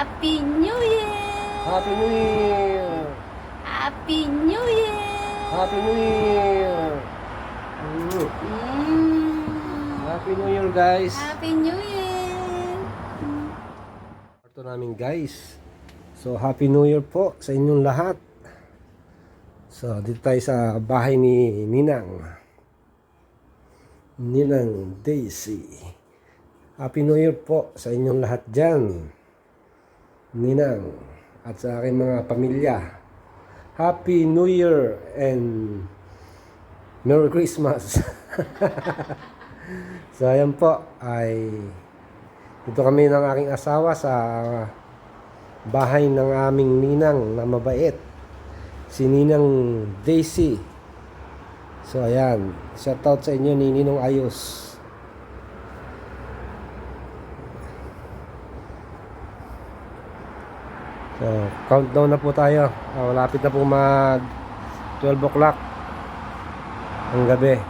Happy New Year! Happy New Year! Happy New Year! Happy New Year! Mm. Happy New Year guys! Happy New Year! Ito namin guys. So Happy New Year po sa inyong lahat. So dito tayo sa bahay ni Ninang. Ninang Daisy. Happy New Year po sa inyong lahat dyan. Ninang at sa aking mga pamilya. Happy New Year and Merry Christmas. so ayan po ay dito kami ng aking asawa sa bahay ng aming ninang na mabait. Si Ninang Daisy. So ayan, shout out sa inyo ni Ninong Ayos. So, countdown na po tayo. Ah, malapit na po mag 12 o'clock ang gabi.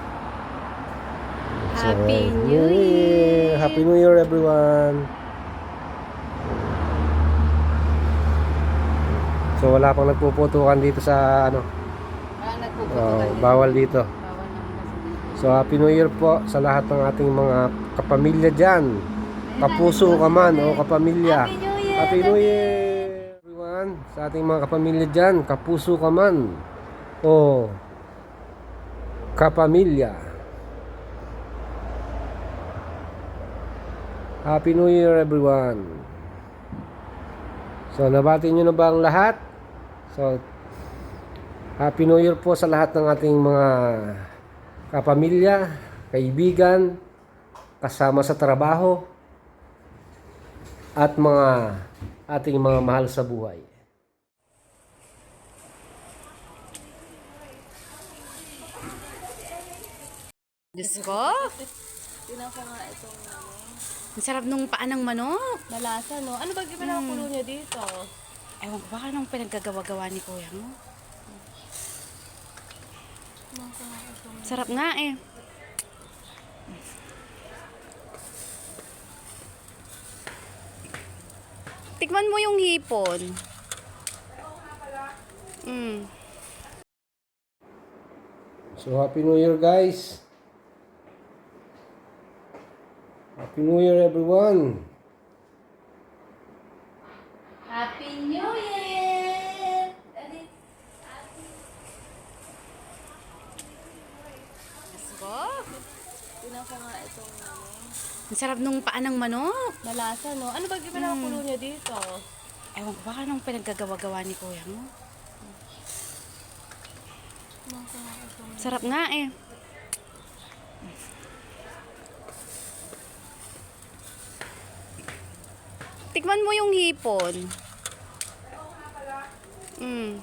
Happy New Year! Happy New Year everyone! So wala pang nagpuputukan dito sa ano, Wala oh, nagpuputukan dito. bawal dito. Bawal. So Happy New Year po sa lahat ng ating mga kapamilya dyan. Kapuso ka man o kapamilya. Happy New Year! Happy New Year everyone sa ating mga kapamilya dyan. Kapuso ka man o kapamilya. Happy New Year everyone. So nabati nyo na ba ang lahat? So Happy New Year po sa lahat ng ating mga kapamilya, kaibigan, kasama sa trabaho, at mga ating mga mahal sa buhay. Diyos ko. Tinan ko nga itong ano, Ang sarap nung paa ng manok. malasa, no? Ano ba pinakulo niya dito? Ewan ko, baka nung pinaggagawa-gawa ni kuya mo. Sarap nga eh. Tikman mo yung hipon. Mm. So Happy New Year guys! Happy New Year everyone! Happy New Year! Daddy. Diyos ko. Tinan ko nga itong ano, Ang sarap nung paa ng manok. malasa, no? Ano ba pinakulo niya dito? Ewan ko, baka nung pinaggagawa-gawa ni kuya mo. Sarap nga eh. Tikman mo yung hipon. Mm.